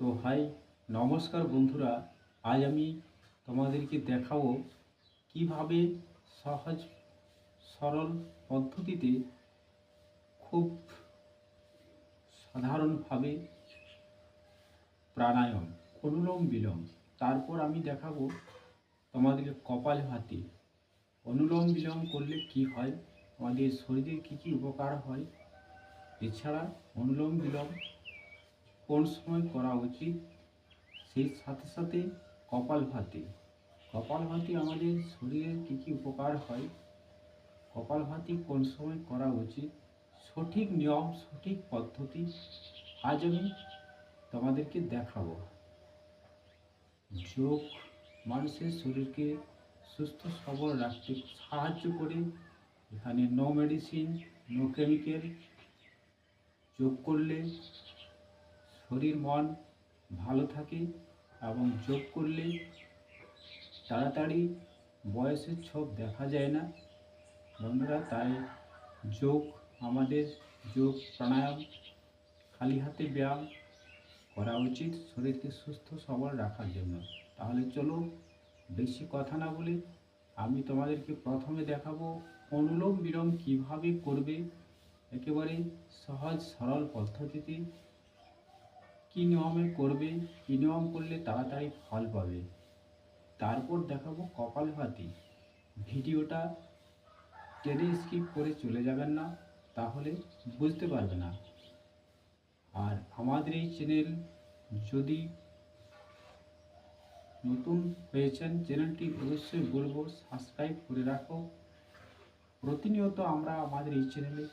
তো হাই, নমস্কার বন্ধুরা। আজ আমি তোমাদেরকে দেখাবো কীভাবে সহজ, সরল পদ্ধতিতে খুব সাধারণভাবে প্রাণায়াম, অনুলোম বিলোম। তারপর আমি দেখাবো তোমাদেরকে কপাল ভাতি অনুলোম বিলোম করলে কি হয়? আমাদের শরীরে কী কী উপকার হয়? এছাড়া অনুলোম বিলোম কোন সময় করা উচিত? সেই সাথে সাথে কপাল ভাতি। কপাল ভাতি আমাদের শরীরের কী কী উপকার হয়? কপাল ভাতি কোন সময় করা উচিত? সঠিক নিয়ম, সঠিক পদ্ধতি আজ আমি তোমাদেরকে দেখাবো। যোগ মানুষের শরীরকে সুস্থ, সবল রাখতে সাহায্য করে। এখানে নো মেডিসিন নো কেমিক্যাল যোগ করলে শরীর মন ভালো থাকে এবং যোগ করলে তাড়াতাড়ি বয়সের ছোপ দেখা যায় না। বন্ধুরা, তাই যোগ, আমাদের যোগ প্রাণায়াম, খালি হাতে ব্যায়াম করা উচিত। শরীরকে সুস্থ, সবল রাখার জন্য। তাহলে চলো, বেশি কথা না বলে আমি তোমাদেরকে প্রথমে দেখাবো অনুলোম বিলোম কীভাবে করবে। একেবারে সহজ, সরল পদ্ধতিতে কী নিয়মে করবে, কী নিয়ম করলে তাড়াতাড়ি ফল পাবে? তারপর দেখাবো কপালভাতি ভিডিওটা টেনে স্কিপ করে চলে যাবেন না, তাহলে বুঝতে পারবে না। আর আমাদের এই চ্যানেল যদি নতুন হয়েছেন, চ্যানেলটি অবশ্যই বলব সাবস্ক্রাইব করে রাখো। প্রতিনিয়ত আমরা আমাদের এই চ্যানেলে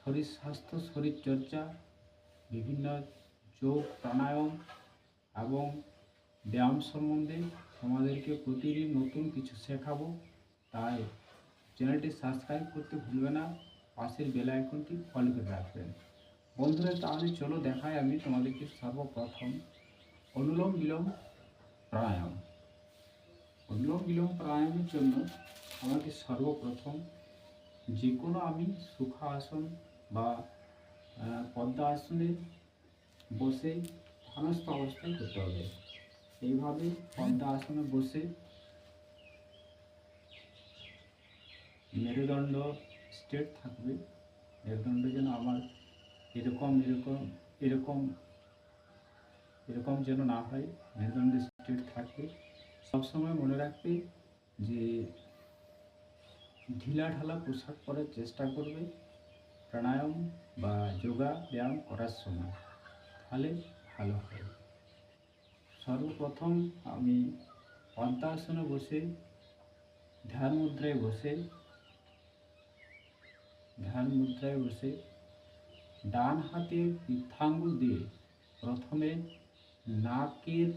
শরীর স্বাস্থ্য শরীর চর্চা বিভিন্ন যোগ, প্রাণায়াম এবং ব্যায়াম সম্বন্ধে তোমাদেরকে প্রতিদিন নতুন কিছু শেখাবো। তাই চ্যানেলটি সাবস্ক্রাইব করতে ভুলবে না, পাশের বেল আইকনটি ফলো করে রাখবেন। বন্ধুরা, তাহলে চলো দেখাই আমি তোমাদেরকে সর্বপ্রথম অনুলোম বিলোম প্রাণায়াম। অনুলোম বিলোম প্রাণায়ামের জন্য আমাকে সর্বপ্রথম যে কোনো আমি সুখা আসন বা পদ্মা আসনে বসে ধ্যানস্থ অবস্থায় করতে হবে। এইভাবে পদ্মা আসনে বসে মেরুদণ্ড স্ট্রেট থাকবে। মেরুদণ্ড যেন আমার এরকম এরকম এরকম এরকম যেন না হয়, মেরুদণ্ড স্ট্রেট থাকবে। সবসময় মনে রাখবে যে ঢিলা ঢালা পোশাক পরার চেষ্টা করবে। প্রাণায়াম বা যোগা ব্যায়াম করার সময় তাহলে ভালো হয় সর্বপ্রথম আমি পদ্মাসনে বসে ধ্যান মুদ্রায় বসে ধ্যান মুদ্রায় বসে ডান হাতের বৃদ্ধাঙ্গুল দিয়ে প্রথমে নাকের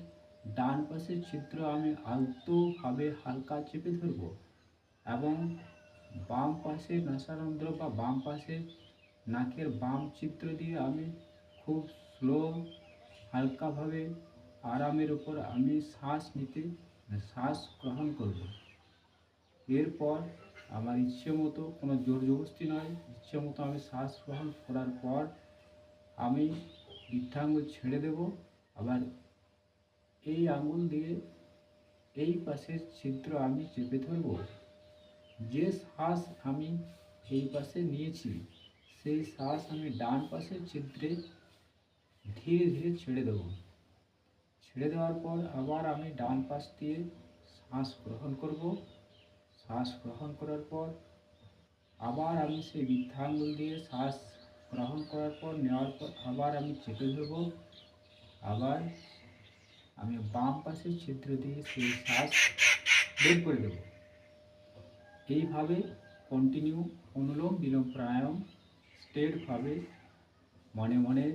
ডান পাশের ছিদ্র আমি আলতোভাবে হালকা চেপে ধরব এবং বাম পাশের নাসারন্ধ্র বা বাম পাশের নাকের বাম চিত্র দিয়ে আমি খুব স্লো হালকাভাবে আরামের উপর আমি শ্বাস নিতে, শ্বাস গ্রহণ করব। এরপর আমার ইচ্ছে মতো কোনো জোর জবস্তি নয়, ইচ্ছে মতো আমি শ্বাস গ্রহণ করার পর আমি বৃদ্ধাঙ্গুল ছেড়ে দেব। আবার এই আঙুল দিয়ে এই পাশের ছিদ্র আমি চেপে ধরব। যে শ্বাস আমি এই পাশে নিয়েছি সেই শ্বাস আমি ডান পাশের ছিদ্রে ধীরে ধীরে ছেড়ে দেব। ছেড়ে দেওয়ার পর আবার আমি ডান পাশ দিয়ে শ্বাস গ্রহণ করব। শ্বাস গ্রহণ করার পর আবার আমি সেই বৃদ্ধাঙ্গুল দিয়ে শ্বাস গ্রহণ করার পর নেওয়ার পর আবার আমি চেপে ধরব। আবার আমি বাম পাশের ছিদ্র দিয়ে সেই শ্বাস বের করে দেব। এইভাবে কন্টিনিউ অনুলোম বিলোম প্রাণায়াম স্টেটভাবে মনে মনে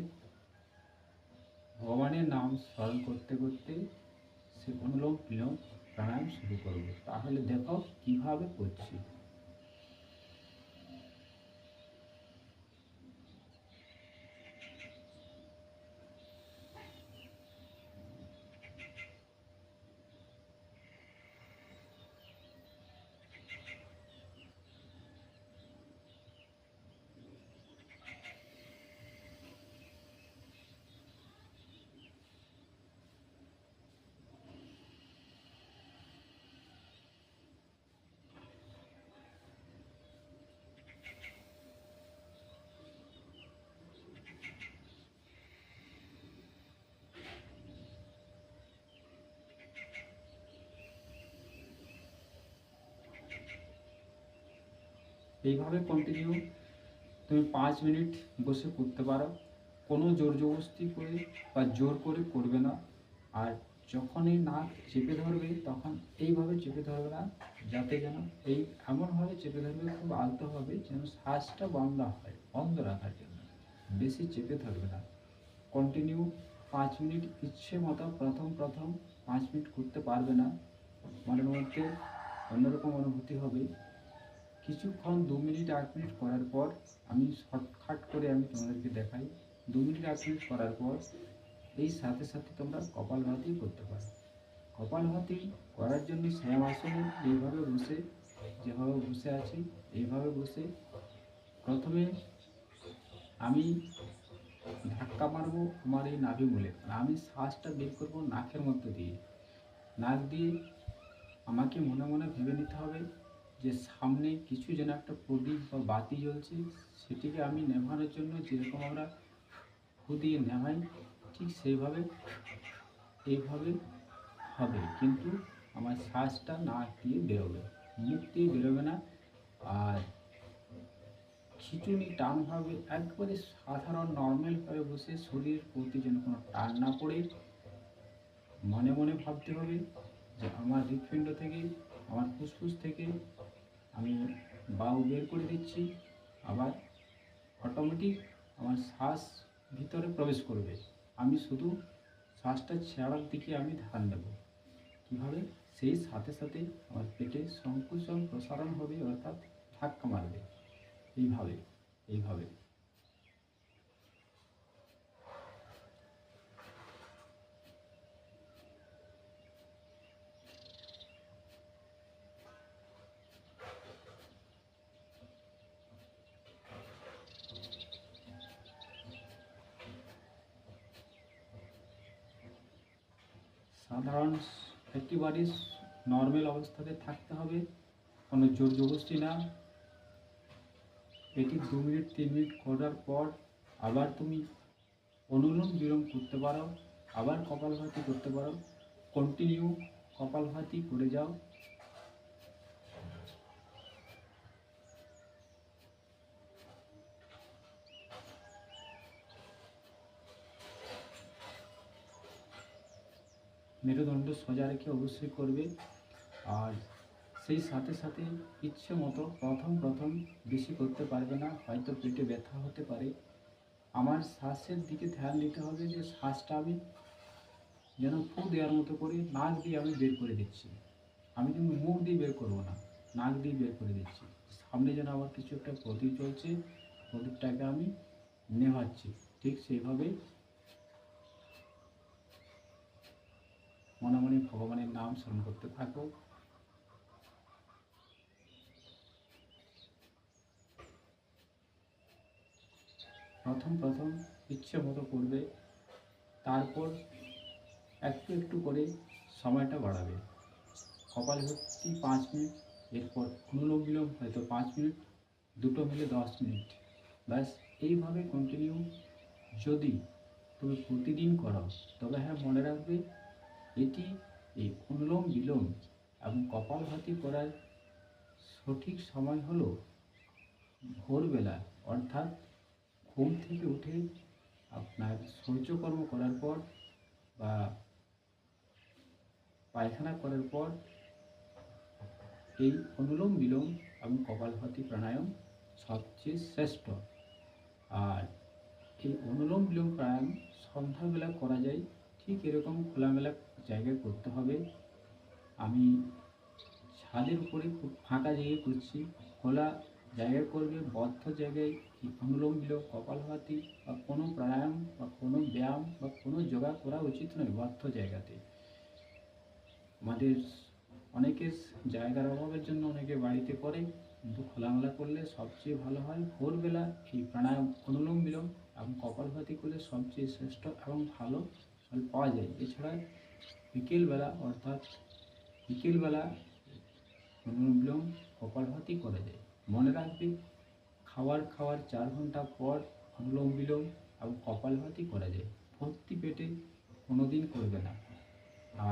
ভগবানের নাম স্মরণ করতে করতে সে অনুলোম বিলোম প্রাণায়াম শুরু করবে। তাহলে দেখো কীভাবে করছি। এইভাবে কন্টিনিউ তুমি পাঁচ মিনিট বসে করতে পারো। কোনো জোর জবরদস্তি করে বা জোর করে করবে না। আর যখনই নাক চেপে ধরবে, তখন এইভাবে চেপে ধরবে না, যাতে যেন এই এমনভাবে চেপে ধরবে, খুব আলতো হবে যেন শ্বাসটা বন্ধ হয়, বন্ধ রাখার জন্য। বেশি চেপে ধরবে না। কন্টিনিউ পাঁচ মিনিট ইচ্ছে মতো প্রথম প্রথম পাঁচ মিনিট করতে পারবে না। মনের মধ্যে অন্যরকম অনুভূতি হবে। কিছুক্ষণ দু মিনিট এক মিনিট করার পর আমি শর্টকাট করে আমি তোমাদেরকে দেখাই। দু মিনিট এক মিনিট করার পর এই সাথে সাথে তোমরা কপালভাতি করতে পারো। কপালভাতি করার জন্য শ্যাম আসনে এইভাবে বসে, যেভাবে বসে আছি, এইভাবে বসে প্রথমে আমি ধাক্কা মারবো আমার এই নাভি মূলে। আমি শ্বাসটা বের করব নাকের মধ্যে দিয়ে। নাক দিয়ে আমাকে মনে মনে ভেবে নিতে হবে যে সামনে কিছু যেন একটা প্রদীপ বা বাতি জ্বলছে, সেটিকে আমি নেভানোর জন্য যেরকম আমরা ফু দিয়ে নেভাই, ঠিক সেইভাবে এইভাবে হবে। কিন্তু আমার শ্বাসটা নাক দিয়ে বেরোবে, মুখ দিয়ে বেরোবে না। আর খিচুড়ি হবে, একবারে সাধারণ নর্মালভাবে বসে শরীরের প্রতি যেন কোনো টান না পড়ে। মনে মনে ভাবতে হবে যে আমার হৃৎপিণ্ড থেকে, আমার ফুসফুস থেকে আমি বাউ বের করে দিচ্ছি, আবার অটোমেটিক আমার শ্বাস ভিতরে প্রবেশ করবে। আমি শুধু শ্বাসটা ছেড়ার দিকে আমি ধ্যান দেব। কীভাবে? সেই সাথে সাথে আমার পেটে সংকুচন প্রসারণ হবে, অর্থাৎ ধাক্কা মারবে। এইভাবে এইভাবে। সাধারণ একেবারে নর্মাল অবস্থাতে থাকতে হবে। কোনো জোর জবরদস্তি না। এটি দু মিনিট, তিন মিনিট করার পর আবার তুমি অনুলোম বিলোম করতে পারো, আবার কপালভাতি করতে পারো। কন্টিনিউ কপালভাতি করে যাও। মেরুদণ্ড সোজা রেখে অবশ্যই করবে। আর সেই সাথে সাথে ইচ্ছে মতো প্রথম প্রথম বেশি করতে পারবে না, হয়তো পেটে ব্যথা হতে পারে। আমার শ্বাসের দিকে ধ্যান দিতে হবে যে শ্বাসটা আমি যেন ফু দেওয়ার মতো করে নাক দিয়ে আমি বের করে দিচ্ছি। আমি কিন্তু মুখ দিয়ে বের করব না, নাক দিয়ে বের করে দিচ্ছি। সামনে যেন আবার কিছু একটা প্রদীপ চলছে প্রদীপটাকে আমি নেভাচ্ছি। ঠিক সেইভাবেই মনে মনে ভগবানের নাম স্মরণ করতে থাকো। প্রথম প্রথম ইচ্ছে মতো করবে, তারপর একটু একটু করে সময়টা বাড়াবে। কপাল ভর্তি পাঁচ মিনিট, এরপর অনুলোম বিলোম হয়তো পাঁচ মিনিট, দুটো মিলে দশ মিনিট। ব্যাস, এইভাবে কন্টিনিউ যদি তুমি প্রতিদিন করো তবে হ্যাঁ মনে রাখবে এটি এই অনুলোম বিলোম এবং কপালভাতি করার সঠিক সময় হলো ভোরবেলা, অর্থাৎ ঘুম থেকে উঠে আপনার শৌচকর্ম করার পর বা পায়খানা করার পর এই অনুলোম বিলোম এবং কপালভাতি প্রাণায়াম সবচেয়ে শ্রেষ্ঠ। আর এই অনুলোম বিলোম প্রাণায়াম সন্ধ্যাবেলা করা যায়, ঠিক এরকম খোলামেলা জায়গায় করতে হবে। আমি ছাদের উপরে খুব ফাঁকা জায়গায় করছি। খোলা জায়গায় করবে, বদ্ধ জায়গায় অনুলোম বিলোম কপালভাতি বা কোনো প্রাণায়াম বা কোনো ব্যায়াম বা কোনো যোগা করা উচিত নয় বদ্ধ জায়গাতে। আমাদের অনেকের জায়গার অভাবের জন্য অনেকে বাড়িতে করে, কিন্তু খোলামেলা করলে সবচেয়ে ভালো হয় ভোরবেলা এই প্রাণায়াম অনুলোম বিলোম এবং কপালভাতি করলে সবচেয়ে শ্রেষ্ঠ এবং ভালো ফল পাওয়া যায়। এছাড়া বিকেলবেলা অর্থাৎ বিকেলবেলা অনুলোম কপালভাতি করা যায় মনে রাখবে খাবার খাওয়ার চার ঘণ্টা পর অনুলোম বিলোম এবং কপালভাতি করা যায় ভর্তি পেটে কোনোদিন করবে না।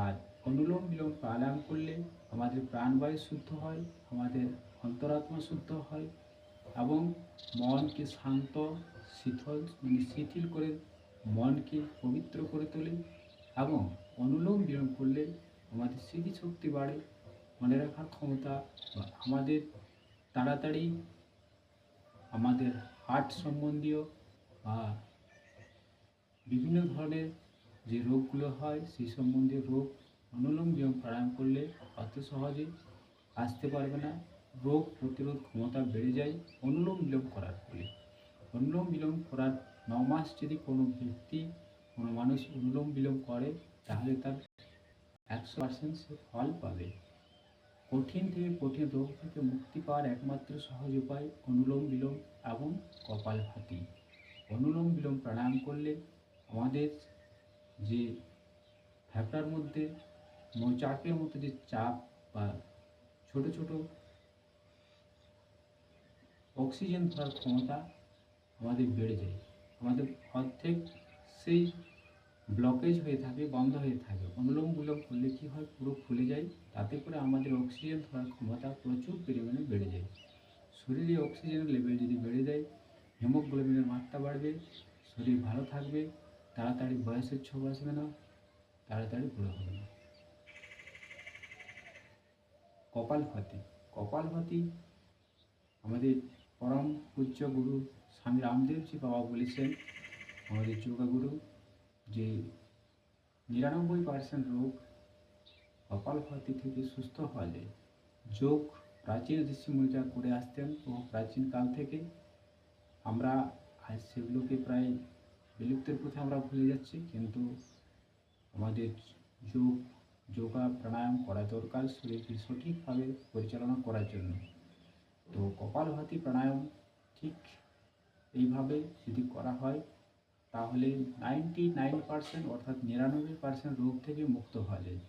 আর অনুলোম বিলোম প্রাণায়াম করলে আমাদের প্রাণবায়ু শুদ্ধ হয়, আমাদের অন্তরাত্মা শুদ্ধ হয় এবং মনকে শান্ত শীতল মানে শিথিল করে মনকে পবিত্র করে তোলে এবং অনুলোম বিলোম করলে আমাদের স্মৃতিশক্তি বাড়ে, মনে রাখার ক্ষমতা আমাদের তাড়াতাড়ি আমাদের হার্ট সম্বন্ধীয় বা বিভিন্ন ধরনের যে রোগগুলো হয়, সেই সম্বন্ধীয় রোগ অনুলোম বিলোম প্রাণায়াম করলে অত সহজে আসতে পারবে না। রোগ প্রতিরোধ ক্ষমতা বেড়ে যায় অনুলোম বিলোম করার ফলে। অনুলোম বিলোম করার ন মাস যদি কোনো ব্যক্তি, কোনো মানুষ অনুলোম বিলোম করে তাহলে তার একশো পার্সেন্ট সে ফল পাবে। কঠিন থেকে কঠিন রোগ থেকে মুক্তি পাওয়ার একমাত্র সহজ উপায় অনুলোম বিলোম এবং কপাল কপালভাতি অনুলোম বিলোম প্রাণায়াম করলে আমাদের যে ফ্যাপটার মধ্যে মৌচাকের মতো যে চাপ বা ছোট ছোট অক্সিজেন ধরার ক্ষমতা আমাদের বেড়ে যায়। আমাদের অর্ধেক সেই ব্লকেজ হয়ে থাকে, বন্ধ হয়ে থাকে। অনুলোম বিলোম করলে কী হয়? পুরো খুলে যায়। তাতে করে আমাদের অক্সিজেন ধরার ক্ষমতা প্রচুর পরিমাণে বেড়ে যায়। শরীরে অক্সিজেনের লেভেল যদি বেড়ে যায় হিমোগ্লোবিনের মাত্রা বাড়বে, শরীর ভালো থাকবে, তাড়াতাড়ি বয়সের ছোপ আসবে না, তাড়াতাড়ি বুড়ো হবে না। কপালভাতি কপালভাতি আমাদের পরম পূজ্য গুরু স্বামী রামদেবজি বাবা বলেছেন, আমাদের যোগাগুরু যে নিরানব্বই পার্সেন্ট রোগ কপালভাতি থেকে সুস্থ হওয়া যায় যোগ প্রাচীন ঋষিমুনিরা করে আসতেন ও প্রাচীনকাল থেকে আমরা আজ সেগুলোকে প্রায় বিলুপ্তের পথে আমরা ভুলে যাচ্ছি, কিন্তু আমাদের যোগ, যোগা প্রাণায়াম করা দরকার শরীরকে সঠিকভাবে পরিচালনা করার জন্য। তো কপালভাতি প্রাণায়াম ঠিক এইভাবে যদি করা হয় তাহলে নাইনটি নাইন পার্সেন্ট অর্থাৎ নিরানব্বই পার্সেন্ট রোগ থেকে মুক্ত হওয়া যায়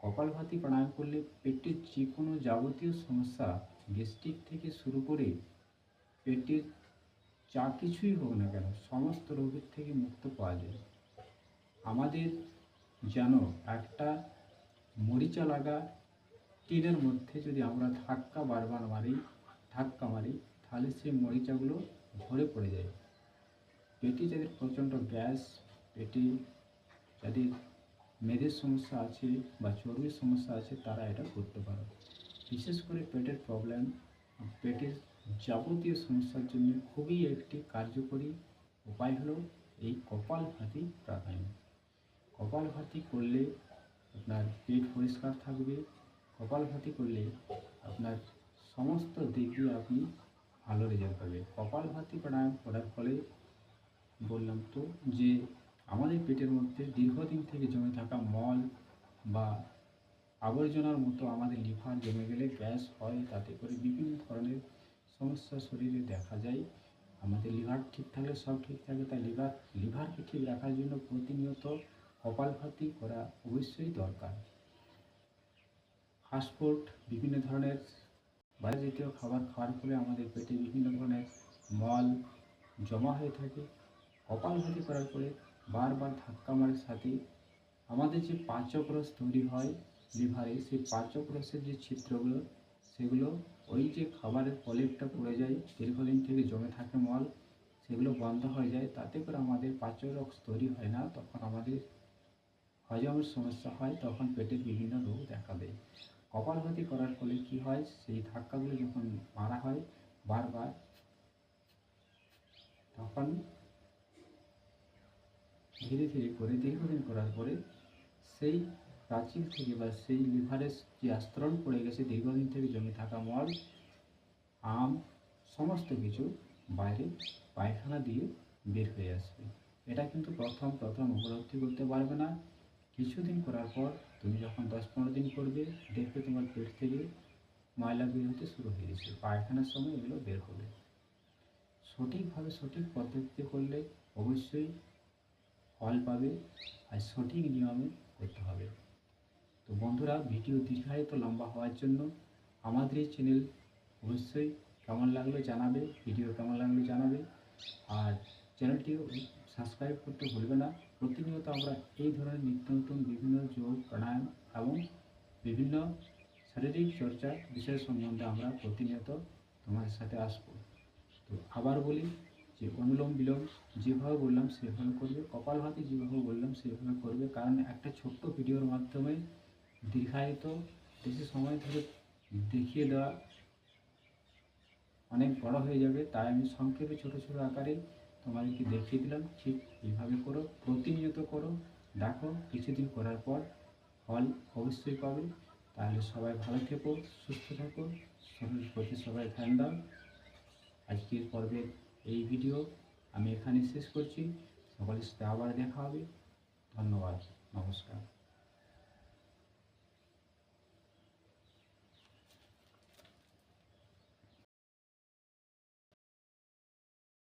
কপালভাতি প্রাণায়াম করলে পেটের যে কোনো যাবতীয় সমস্যা গ্যাস্ট্রিক থেকে শুরু করে পেটের যা কিছুই হোক না কেন সমস্ত রোগের থেকে মুক্ত পাওয়া যায়। আমাদের যেন একটা মরিচা লাগা টিনের মধ্যে যদি আমরা ধাক্কা বারবার মারি, ধাক্কা মারি, তাহলে সেই মরিচাগুলো ঝরে পড়ে যায়। পেটে যাদের প্রচণ্ড গ্যাস, পেটে যাদের মেদের সমস্যা আছে বা চর্বির সমস্যা আছে, তারা এটা করতে পারে। বিশেষ করে পেটের প্রবলেম পেটের যাবতীয় সমস্যার জন্য খুবই একটি কার্যকরী উপায় হলো এই কপালভাতি প্রাণায়াম। কপালভাতি করলে আপনার পেট পরিষ্কার থাকবে কপালভাতি করলে আপনার সমস্ত দিক দিয়ে আপনি ভালো রেজাল্ট পাবেন। কপালভাতি প্রাণায়াম করার ফলে বললাম তো যে আমাদের পেটের মধ্যে দীর্ঘদিন থেকে জমে থাকা মল বা আবর্জনার মতো আমাদের লিভার জমে গেলে গ্যাস হয়, তাতে করে বিভিন্ন ধরনের সমস্যা শরীরে দেখা যায়। আমাদের লিভার ঠিক থাকলে সব ঠিক থাকে, তাই লিভার, লিভারকে ঠিক রাখার জন্য প্রতিনিয়ত কপালভাতি করা অবশ্যই দরকার। ফাস্টফুড বিভিন্ন ধরনের বাইরে জাতীয় খাবার খাওয়ার ফলে আমাদের পেটে বিভিন্ন ধরনের মল জমা হয়ে থাকে। কপালভাতি করার ফলে বারবার ধাক্কা মারার সাথে আমাদের যে পাচকরস তৈরি হয় লিভারে, সেই পাচকরসের যে ছিদ্রগুলো, সেগুলো ওই যে খাবারের প্রলেপটা পড়ে যায়, দীর্ঘদিন থেকে জমে থাকে মল, সেগুলো বন্ধ হয়ে যায়, তাতে করে আমাদের পাচকরস তৈরি হয় না। তখন আমাদের হজমের সমস্যা হয়, তখন পেটের বিভিন্ন রোগ দেখা দেয়। কপালভাতি করার ফলে কি হয়? সেই ধাক্কাগুলো যখন মারা হয় বারবার, তখন ধীরে ধীরে করে দীর্ঘদিন করার পরে সেই প্রাচীর থেকে বা সেই লিভারের যে আস্তরণ পড়ে গেছে দীর্ঘদিন থেকে জমে থাকা মল, আম, সমস্ত কিছু বাইরে পায়খানা দিয়ে বের হয়ে আসবে। এটা কিন্তু প্রথম প্রথম উপলব্ধি করতে পারবে না। কিছুদিন করার পর তুমি যখন দশ পনেরো দিন করবে, দেখবে তোমার পেট থেকে ময়লা বের হতে শুরু হয়ে গেছে, পায়খানার সময় এগুলো বের হবে। সঠিকভাবে সঠিক পদ্ধতিতে করলে অবশ্যই ফল পাবে আর সঠিক নিয়মে করতে হবে। তো বন্ধুরা, ভিডিও দীর্ঘায়িত লম্বা হওয়ার জন্য আমাদের এই চ্যানেল অবশ্যই কেমন লাগল জানাবে, ভিডিও কেমন লাগল জানাবে। আর চ্যানেলটি সাবস্ক্রাইব করতে ভুলবে না। প্রতিনিয়ত আমরা এই ধরনের নিত্য নতুন বিভিন্ন যোগ, প্রাণায়াম এবং বিভিন্ন শারীরিক চর্চা বিষয় সম্বন্ধে আমরা প্রতিনিয়ত তোমাদের সাথে আসব। তো আবার বলি যে অনুলোম বিলোম যেভাবে বললাম সেভাবে করবে, কপাল কপালভাতি যেভাবে বললাম সেভাবে করবে। কারণ একটা ছোট্ট ভিডিওর মাধ্যমে দীর্ঘায়িত, বেশি সময় ধরে দেখিয়ে দেওয়া অনেক বড় হয়ে যাবে। তাই আমি সংক্ষেপে ছোট ছোট আকারে তোমাদেরকে দেখিয়ে দিলাম। ঠিক এইভাবে করো, প্রতিনিয়ত করো, দেখো, কিছুদিন করার পর ফল অবশ্যই পাবে। তাহলে সবাই ভালো থেকো, সুস্থ থাকো শরীরের প্রতি সবাই ধ্যান দাও। আজকের পর্বের এই ভিডিও আমি এখানে শেষ করছি। সকলের সাথে আবার দেখা হবে। ধন্যবাদ। নমস্কার।